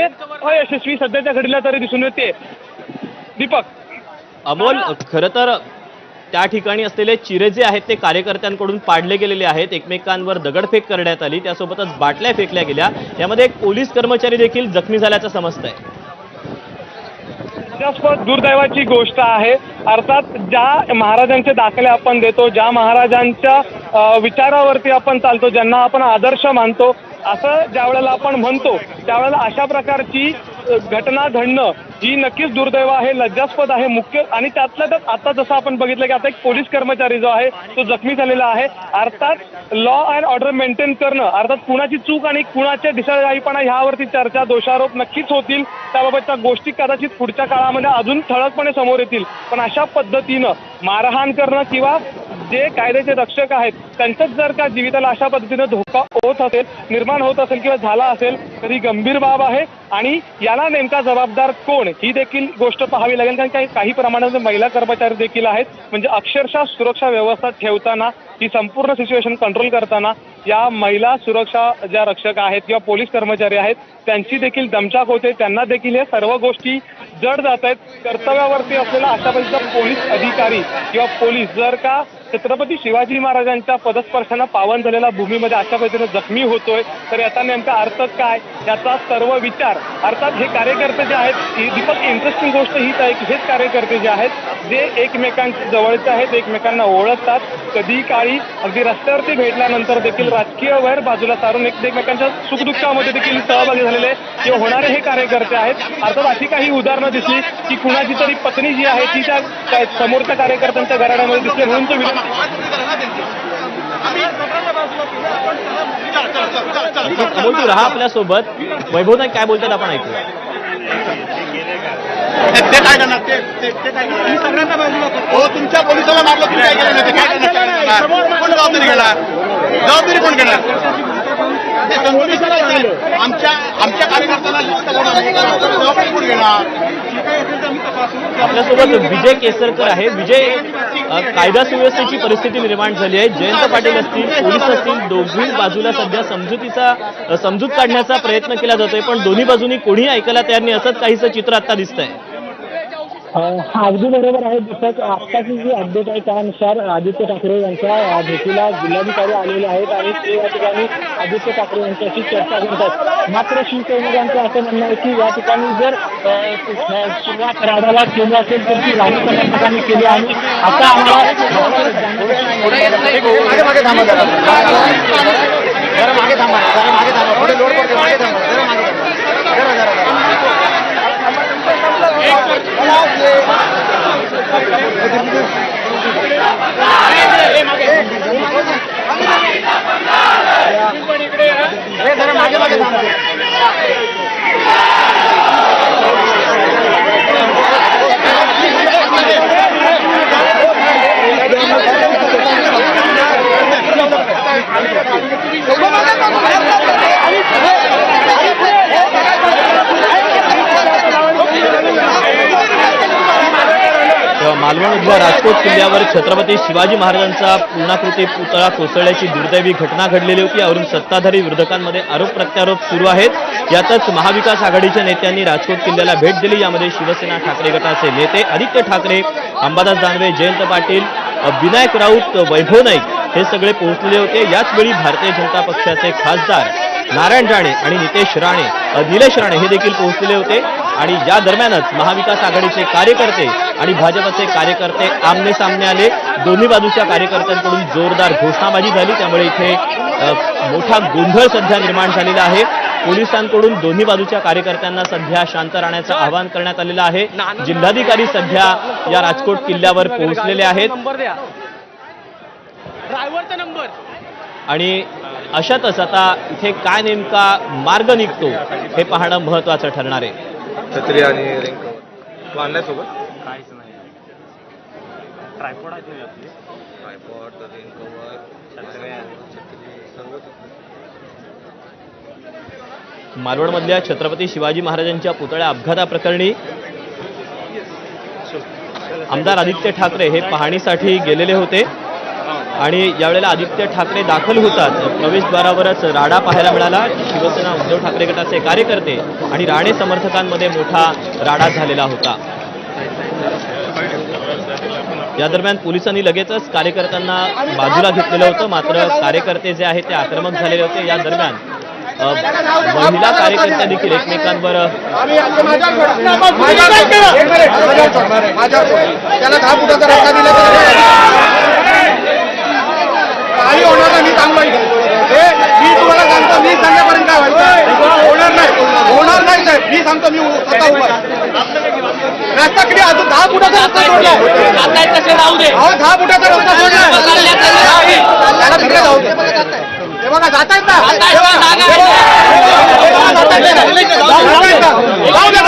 हे अयशस्वी सध्याच्या घडीला तरी दिसून येते. दीपक. अमोल खरं तर त्या ठिकाणी असलेले चिरे जे आहेत ते कार्यकर्त्यांकडून पाडले गेलेले आहेत. एकमेकांवर दगडफेक करण्यात आली. त्यासोबतच बाटल्या फेकल्या गेल्या. यामध्ये एक पोलीस कर्मचारी देखील जखमी झाल्याचं समजत आहे दुर्दैवाची गोष्ट आहे. अर्थात ज्या महाराजांचे दाखले आपण देतो ज्या महाराजांच्या विचारावरती आपण चालतो ज्यांना आपण आदर्श मानतो असं ज्या वेळेला आपण म्हणतो त्यावेळेला अशा प्रकारची घटना घडणं ही नक्कीच दुर्दैव आहे लज्जास्पद आहे मुख्य आणि त्यातल्या त्यात आता जसं आपण बघितलं की आता एक पोलीस कर्मचारी जो आहे तो जखमी झालेला आहे. अर्थात लॉ अँड ऑर्डर मेंटेन करणं अर्थात कुणाची चूक आणि कुणाच्या दिशाळीपणा ह्यावरती चर्चा दोषारोप नक्कीच होतील. त्याबाबतच्या गोष्टी कदाचित पुढच्या काळामध्ये अजून ठळकपणे समोर येतील. पण अशा पद्धतीनं मारहाण करणं किंवा जे कायद्याचे रक्षक आहेत त्यांचंच जर का जीविताला अशा पद्धतीनं धोका होत असेल निर्माण होत असेल किंवा झाला असेल तर ही गंभीर बाब आहे. आणि याला नेमका जबाबदार कोण ही देखील गोष्ट पाहावी लागेल. कारण काही काही प्रमाणात महिला कर्मचारी देखील आहेत म्हणजे अक्षरशः सुरक्षा व्यवस्था ठेवताना ही संपूर्ण सिच्युएशन कंट्रोल करताना या महिला सुरक्षा ज्या रक्षक आहेत किंवा पोलीस कर्मचारी आहेत त्यांची देखील दमछाक होते. त्यांना देखील हे सर्व गोष्टी जड जात आहेत. कर्तव्यावरती असलेला अशा पद्धतीचा पोलीस अधिकारी किंवा पोलीस जर का छत्रपती शिवाजी महाराजांच्या पदस्पर्शानं पावन झालेला भूमीमध्ये अशा पद्धतीने जखमी होतोय. तर याचा नेमका अर्थ काय? याचा सर्व विचार अर्थात हे कार्यकर्ते जे आहेत ही दीपक इंटरेस्टिंग गोष्ट हीच आहे की हेच कार्यकर्ते जे आहेत जे एकमेकांच्या जवळचे आहेत एकमेकांना ओळखतात. कधी काळी अगदी रस्त्यावरती भेटल्यानंतर देखील राजकीय वैर बाजूला सारून एकमेकांच्या सुखदुःखामध्ये देखील सहभागी झालेले किंवा होणारे हे कार्यकर्ते आहेत. अर्थात अशी काही उदाहरणं दिसली की कुणाची तरी पत्नी जी आहे ती त्या समोरच्या कार्यकर्त्यांच्या घराण्यामध्ये दिसली म्हणून तो विरोध तू राहा आपल्यासोबत. वैभव नाईक काय बोलतात आपण ऐकूया. ते काय करणार? ते काय करणार? हो तुमच्या पोलिसाला मारलं तुम्ही काय केलं नाही ते काय करणार? कोण जबाबदारी घेणार? जबाबदारी कोण घेणार? ते आमच्या आमच्या कार्यकर्त्यांना कोण घेणार. आपल्यासोबत विजय केसरकर आहे. विजय कायदा सुव्यवस्थेची परिस्थिती निर्माण झाली आहे. जयंत पाटील असतील पोलीस असतील दोघी बाजूला सध्या समजुतीचा समजूत काढण्याचा प्रयत्न केला जातोय. पण दोन्ही बाजूनी कोणीही ऐकायला तयार नाही असंच काहीसं चित्र आता दिसतंय. अगदी बरोबर आहे. जसं आत्ताची जी अपडेट आहे त्यानुसार आदित्य ठाकरे यांच्या भेटीला जिल्हाधिकारी आलेले आहेत आणि ते या ठिकाणी आदित्य ठाकरे यांच्याशी चर्चा करतात मात्र शिवसैनिकांचं असं म्हणणं आहे की या ठिकाणी जर सुरुवात राडाला केली असेल तर ती राजू कर्नाटकांनी केली आणि आता आम्हाला मागे मागे थांबा जरा जरा मागे थांबा जरा मागे थांबा पुढे लोड पडते मागे थांबा जरा मागे थांबा जरा जरा जरा हे जरा मागे मागे मालवण तेव्हा राजकोट किल्ल्यावर छत्रपती शिवाजी महाराजांचा पूर्णाकृती पुतळा कोसळल्याची दुर्दैवी घटना घडलेली होती. यावरून सत्ताधारी विरोधकांमध्ये आरोप प्रत्यारोप सुरू आहेत. यातच महाविकास आघाडीच्या नेत्यांनी राजकोट किल्ल्याला भेट दिली. यामध्ये शिवसेना ठाकरे गटाचे नेते आदित्य ठाकरे अंबादास दानवे जयंत पाटील विनायक राऊत वैभव नाईक हे सगळे पोहोचलेले होते. याचवेळी भारतीय जनता पक्षाचे खासदार नारायण राणे आणि नितेश राणे निलेश राणे हे देखील पोहोचलेले होते. आणि या दरम्यानच महाविकास आघाडीचे कार्यकर्ते आणि भाजपचे कार्यकर्ते आमने सामने आले. दोन्ही बाजूच्या कार्यकर्त्यांकडून जोरदार घोषणाबाजी झाली. त्यामुळे इथे मोठा गोंधळ सध्या निर्माण झालेला आहे. पोलिसांकडून दोन्ही बाजूच्या कार्यकर्त्यांना सध्या शांत राहण्याचं आवाहन करण्यात आलेलं आहे. जिल्हाधिकारी सध्या या राजकोट किल्ल्यावर पोहोचलेले आहेत. आणि अशातच आता इथे काय नेमका मार्ग निघतो हे पाहणं महत्वाचं ठरणार आहे. छत्री आणि रेनकोट बांधण्यासोबत काहीच नाही. ट्रायपॉड आहेत नाही आपले ट्रायपॉड रेनकवर छत्री सर्व मालवणमधल्या छत्रपती शिवाजी महाराजांच्या पुतळ्या अपघाताप्रकरणी आमदार आदित्य ठाकरे हे पाहणीसाठी गेलेले होते. आणि यावेळेला आदित्य ठाकरे दाखल होतात. प्रवेशद्वारावरच राडा पाहायला मिळाला. शिवसेना उद्धव ठाकरे गटाचे कार्यकर्ते आणि राणे समर्थकांमध्ये मोठा राडा झालेला होता. या दरम्यान पोलिसांनी लगेचच कार्यकर्त्यांना बाजूला घेतलेलं होतं. मात्र कार्यकर्ते जे आहेत ते आक्रमक झालेले होते. या दरम्यान महिला कार्यकर्त्या देखील एकमेकांवर त्याला दहा फुटाचा रस्ता दिला तर काही होणार नाही मी सांगतो. हे, मी तुम्हाला सांगतो मी सांगण्यापर्यंत काय व्हायचं? होणार नाही. होणार नाही साहेब. मी सांगतो मी स्वतः उभा. रस्ता किती अजून दहा फुटाचा रस्ता सोडलाय. अहो दहा फुटाचा रस्ता सोडलाय. त्याला तिकडे जाऊ दे. हे बघा जात आहेत ना. जाऊ दे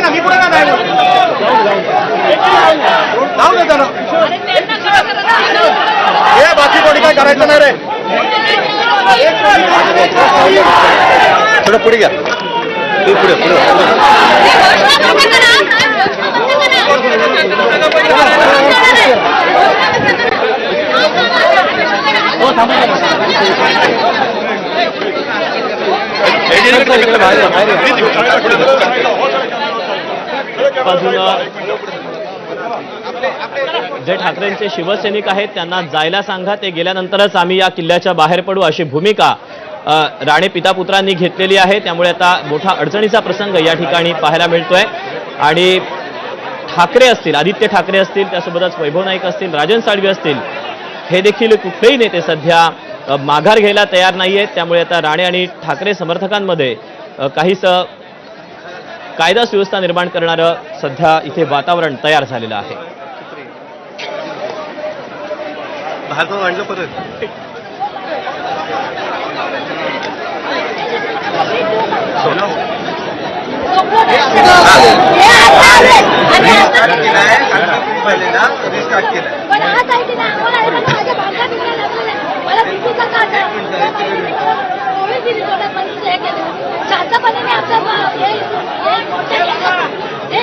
ना. मी कुठे नाही जाऊ दे त्याला हे बाकी कोणी काय करायचं नाही रे थोडं पुढे घ्या तू पुढे पुढे बाजूला जे ठाकरेंचे शिवसैनिक आहेत त्यांना जायला सांगा. ते गेल्यानंतरच आम्ही या किल्ल्याच्या बाहेर पडू अशी भूमिका राणे पितापुत्रांनी घेतलेली आहे. त्यामुळे आता मोठा अडचणीचा प्रसंग या ठिकाणी पाहायला मिळतोय. आणि ठाकरे असतील आदित्य ठाकरे असतील त्यासोबतच वैभव नाईक असतील राजन साळवी असतील हे देखील कुठलेही नेते सध्या माघार घ्यायला तयार नाही आहेत त्यामुळे आता राणे आणि ठाकरे समर्थकांमध्ये काहीसं कायदा सुव्यवस्था निर्माण करणारं सध्या इथे वातावरण तयार झालेलं आहे. भार्गव आणलं परत.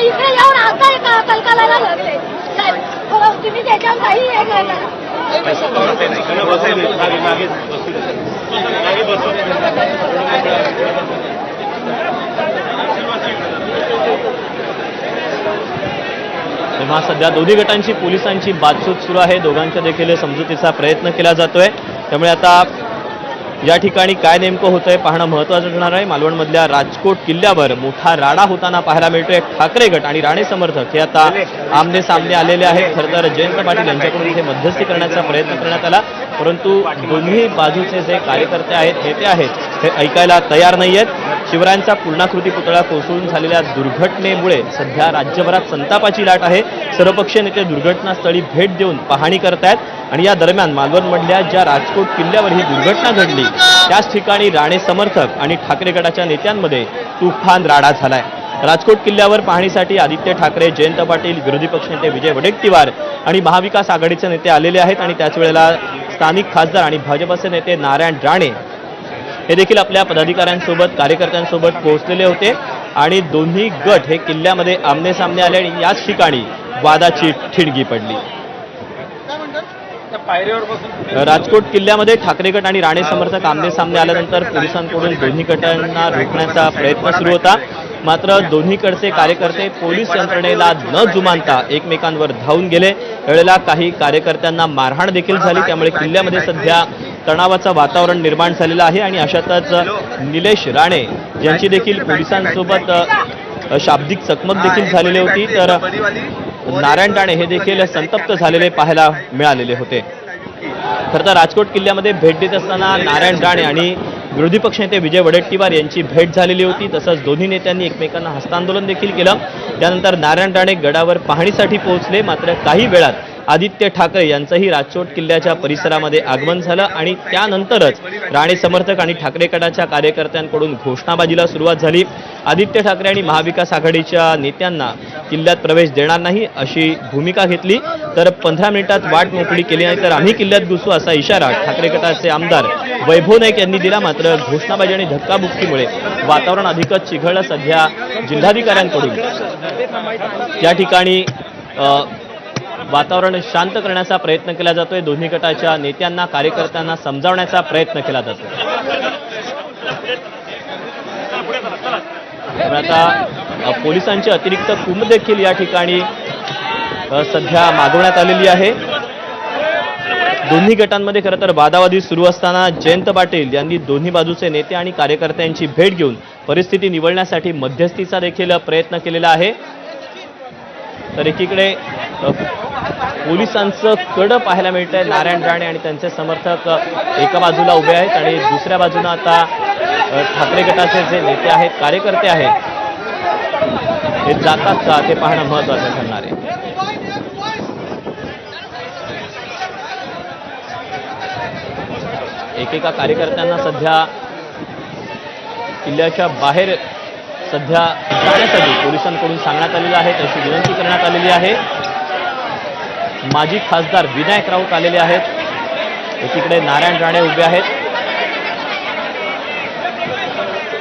इकडे येऊन आता लागले. तुम्ही त्याच्यावर काही हे करा. तेव्हा सध्या दोन्ही गटांची पोलिसांची बातचूत सुरू आहे. दोघांच्या देखील समजुतीचा प्रयत्न केला जातोय. त्यामुळे आता या ठिकाणी काय नेमकं होतंय पाहणं महत्त्वाचं ठरणार आहे. मालवणमधल्या राजकोट किल्ल्यावर मोठा राडा होताना पाहायला मिळतोय. ठाकरे गट आणि राणे समर्थक हे आता आमने सामने आलेले आहेत. खरं तर जयंत पाटील यांच्याकडून इथे मध्यस्थी करण्याचा प्रयत्न करण्यात आला. परंतु दोन्ही बाजूचे जे कार्यकर्ते आहेत नेते आहेत. हे ऐकायला तयार नाही आहेत शिवरायांचा पूर्णाकृती पुतळा कोसळून झालेल्या दुर्घटनेमुळे सध्या राज्यभरात संतापाची लाट आहे. सर्वपक्षीय नेते दुर्घटनास्थळी भेट देऊन पाहणी करतायत आणि या दरम्यान मालवणमधल्या ज्या राजकोट किल्ल्यावर ही दुर्घटना घडली त्याच ठिकाणी राणे समर्थक आणि ठाकरे गटाच्या नेत्यांमध्ये तुफान राडा झालाय. राजकोट किल्ल्यावर पाहणीसाठी आदित्य ठाकरे जयंत पाटील विरोधी पक्षनेते विजय वडेट्टीवार आणि महाविकास आघाडीचे नेते आलेले आहेत आणि त्याच वेळेला स्थानिक खासदार आणि भाजपचे नेते नारायण राणे हे देखील आपल्या पदाधिकाऱ्यांसोबत कार्यकर्त्यांसोबत पोहोचलेले होते. आणि दोन्ही गट हे किल्ल्यामध्ये आमने सामने आले आणि याच ठिकाणी वादाची ठिणगी पडली. राजकोट किल्ल्यामध्ये ठाकरे गट आणि राणे समर्थक आमने सामने आल्यानंतर पोलिसांकडून दोन्ही गटांना रोखण्याचा प्रयत्न सुरू होता. मात्र दोन्हीकडचे कार्यकर्ते पोलीस यंत्रणेला न जुमानता एकमेकांवर धावून गेले. वेळेला काही कार्यकर्त्यांना मारहाण देखील झाली. त्यामुळे किल्ल्यामध्ये सध्या तणावाचं वातावरण निर्माण झालेलं आहे आणि अशातच निलेश राणे यांची देखील पोलिसांसोबत शाब्दिक चकमक देखील झालेली होती. तर नारायण राणे हे देखील संतप्त झालेले पाहायला मिळालेले होते. खरं तर राजकोट किल्ल्यामध्ये भेट देत असताना नारायण राणे आणि विरोधी पक्षनेते विजय वडेट्टीवार यांची भेट झालेली होती. तसंच दोन्ही नेत्यांनी एकमेकांना हस्तांदोलन देखील केलं. त्यानंतर नारायण राणे गडावर पाहणीसाठी पोहोचले. मात्र काही वेळात आदित्य ठाकरे यांचंही राजकोट किल्ल्याच्या परिसरामध्ये आगमन झालं आणि त्यानंतरच राणे समर्थक आणि ठाकरे गटाच्या कार्यकर्त्यांकडून घोषणाबाजीला सुरुवात झाली. आदित्य ठाकरे आणि महाविकास आघाडीच्या नेत्यांना किल्ल्यात प्रवेश देणार नाही अशी भूमिका घेतली. तर पंधरा मिनिटात वाट मोकळी केली नाही तर आम्ही किल्ल्यात घुसू असा इशारा ठाकरे गटाचे आमदार वैभव नाईक यांनी दिला मात्र घोषणाबाजी आणि धक्काबुक्कीमुळे वातावरण अधिकच चिघळलं सध्या जिल्हाधिकाऱ्यांकडून. या ठिकाणी वातावरण शांत करण्याचा प्रयत्न केला जातोय. दोन्ही गटाच्या नेत्यांना कार्यकर्त्यांना समजावण्याचा प्रयत्न केला जातोय. आता पोलिसांची अतिरिक्त कुंभ देखील या ठिकाणी सध्या मागवण्यात आलेली आहे. दोन्ही गटांमध्ये खरं तर वादावादी सुरू असताना जयंत पाटील यांनी दोन्ही बाजूचे नेते आणि कार्यकर्त्यांची भेट घेऊन परिस्थिती निवडण्यासाठी मध्यस्थीचा देखील प्रयत्न केलेला आहे. तर एकीकडे पोलिसांचं कडं पाहायला मिळतंय. नारायण राणे आणि त्यांचे समर्थक एका बाजूला उभे आहेत आणि दुसऱ्या बाजूनं आता ठाकरे गटाचे जे नेते आहेत कार्यकर्ते आहेत हे जातात का? ते पाहणं महत्वाचं ठरणार आहे. एकेका कार्यकर्त्यांना सध्या किल्ल्याच्या बाहेर सध्या जाण्यासाठी पोलिसांकडून सांगण्यात आलेलं आहे तशी विनंती करण्यात आलेली आहे. माजी खासदार विनायक राऊत आलेले आहेत. एकीकडे नारायण राणे उभे आहेत.